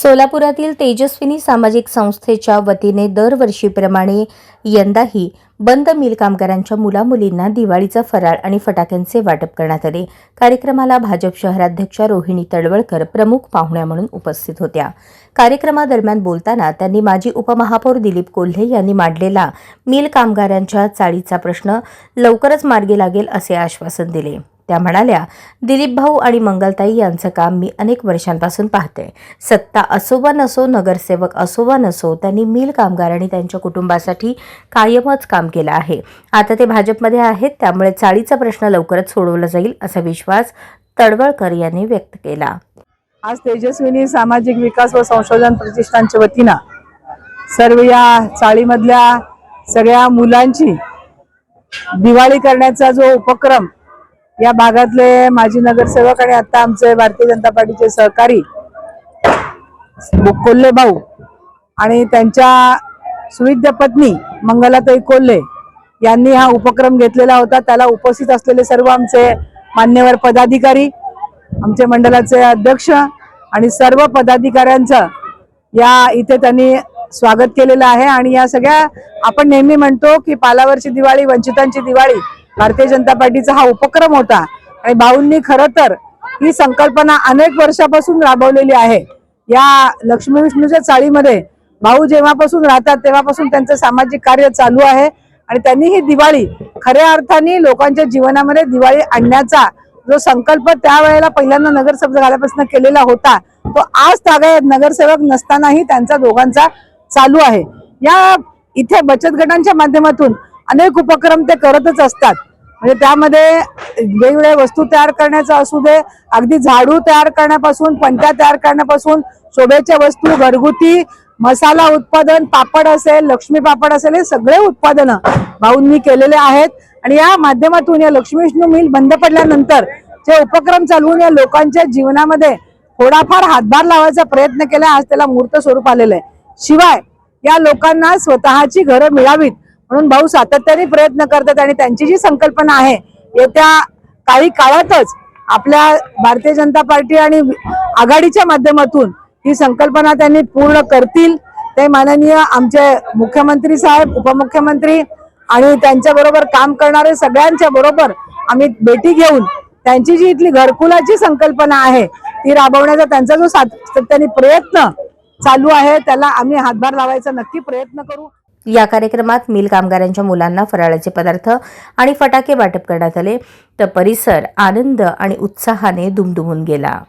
सोलापुरातील तेजस्विनी सामाजिक संस्थेच्या वतीने दरवर्षीप्रमाणे यंदाही बंद मिल कामगारांच्या मुलामुलींना दिवाळीचा फराळ आणि फटाक्यांचे वाटप करण्यात आले. कार्यक्रमाला भाजप शहराध्यक्षा रोहिणी तळवळकर प्रमुख पाहुण्या म्हणून उपस्थित होत्या. कार्यक्रमादरम्यान बोलताना त्यांनी माजी उपमहापौर दिलीप कोल्हे यांनी मांडलेला मिल कामगारांच्या चाळीचा प्रश्न लवकरच मार्गी लागेल असे आश्वासन दिले. त्या म्हणाल्या दिलीप भाऊ आणि मंगलताई यांचं काम मी अनेक वर्षांपासून पाहते. सत्ता असो वा नसो नगरसेवक असो वा नसो त्यांनी मिल कामगार आणि त्यांच्या कुटुंबासाठी कायमच काम केलं आहे. आता ते भाजपमध्ये आहेत त्यामुळे चाळीचा प्रश्न लवकरच सोडवला जाईल असा विश्वास तडवळकर यांनी व्यक्त केला. आज तेजस्विनी सामाजिक विकास व संशोधन प्रतिष्ठानच्या वतीनं सर्व या चाळीमधल्या सगळ्या मुलांची दिवाळी करण्याचा जो उपक्रम या भागातले माजी नगरसेवक आणि आता आमचे भारतीय जनता पार्टीचे सहकारी कोल्हे भाऊ आणि त्यांच्या सुविद्य पत्नी मंगलाताई कोल्हे यांनी हा उपक्रम घेतलेला होता. त्याला उपस्थित असलेले सर्व आमचे मान्यवर पदाधिकारी आमचे मंडळाचे अध्यक्ष आणि सर्व पदाधिकाऱ्यांचं या इथे त्यांनी स्वागत केलेलं आहे. आणि या सगळ्या आपण नेहमी म्हणतो की पालावरची दिवाळी वंचितांची दिवाळी भारतीय जनता पार्टीचा हा उपक्रम होता. आणि भाऊंनी खरं तर ही संकल्पना अनेक वर्षापासून राबवलेली आहे. या लक्ष्मी विष्णूच्या चाळीमध्ये भाऊ जेव्हापासून राहतात तेव्हापासून त्यांचं सामाजिक कार्य चालू आहे. आणि त्यांनी ही दिवाळी खऱ्या अर्थाने लोकांच्या जीवनामध्ये दिवाळी आणण्याचा जो संकल्प त्यावेळेला पहिल्यांदा नगरसेवक झाल्यापासून केलेला होता तो आज तागायत नगरसेवक नसतानाही त्यांचा दोघांचा चालू आहे. या इथे बचत गटांच्या माध्यमातून अनेक उपक्रम ते करतच असतात. म्हणजे त्यामध्ये वेगवेगळ्या वस्तू तयार करण्याचा असू दे अगदी झाडू तयार करण्यापासून पंत्या तयार करण्यापासून शोभेच्या वस्तू घरगुती मसाला उत्पादन पापड असेल लक्ष्मी पापड असेल हे सगळे उत्पादनं भाऊंनी केलेले आहेत. आणि या माध्यमातून या लक्ष्मी विष्णू मिल बंद पडल्यानंतर जे उपक्रम चालवून या लोकांच्या जीवनामध्ये थोडाफार हातभार लावायचा प्रयत्न केला आज त्याला मूर्त स्वरूप आलेलं आहे. शिवाय या लोकांना स्वतःची घरं मिळावीत म्हणून भाऊ सातत्याने प्रयत्न करतात आणि त्यांची जी संकल्पना आहे येत्या काही काळातच आपल्या भारतीय जनता पार्टी आणि आघाडीच्या माध्यमातून ही संकल्पना त्यांनी पूर्ण करतील. ते माननीय आमचे मुख्यमंत्री साहेब उपमुख्यमंत्री आणि त्यांच्या बरोबर काम करणारे सगळ्यांच्या बरोबर आम्ही भेटी घेऊन त्यांची जी इथली घरकुलाची संकल्पना आहे ती राबवण्याचा त्यांचा जो सातत्याने प्रयत्न चालू आहे त्याला आम्ही हातभार लावायचा नक्की प्रयत्न करू. या कार्यक्रमात मिल कामगारांच्या मुलांना फराळाचे पदार्थ आणि फटाके वाटप करण्यात आले. तर परिसर आनंद आणि उत्साहाने दुमदुमून गेला.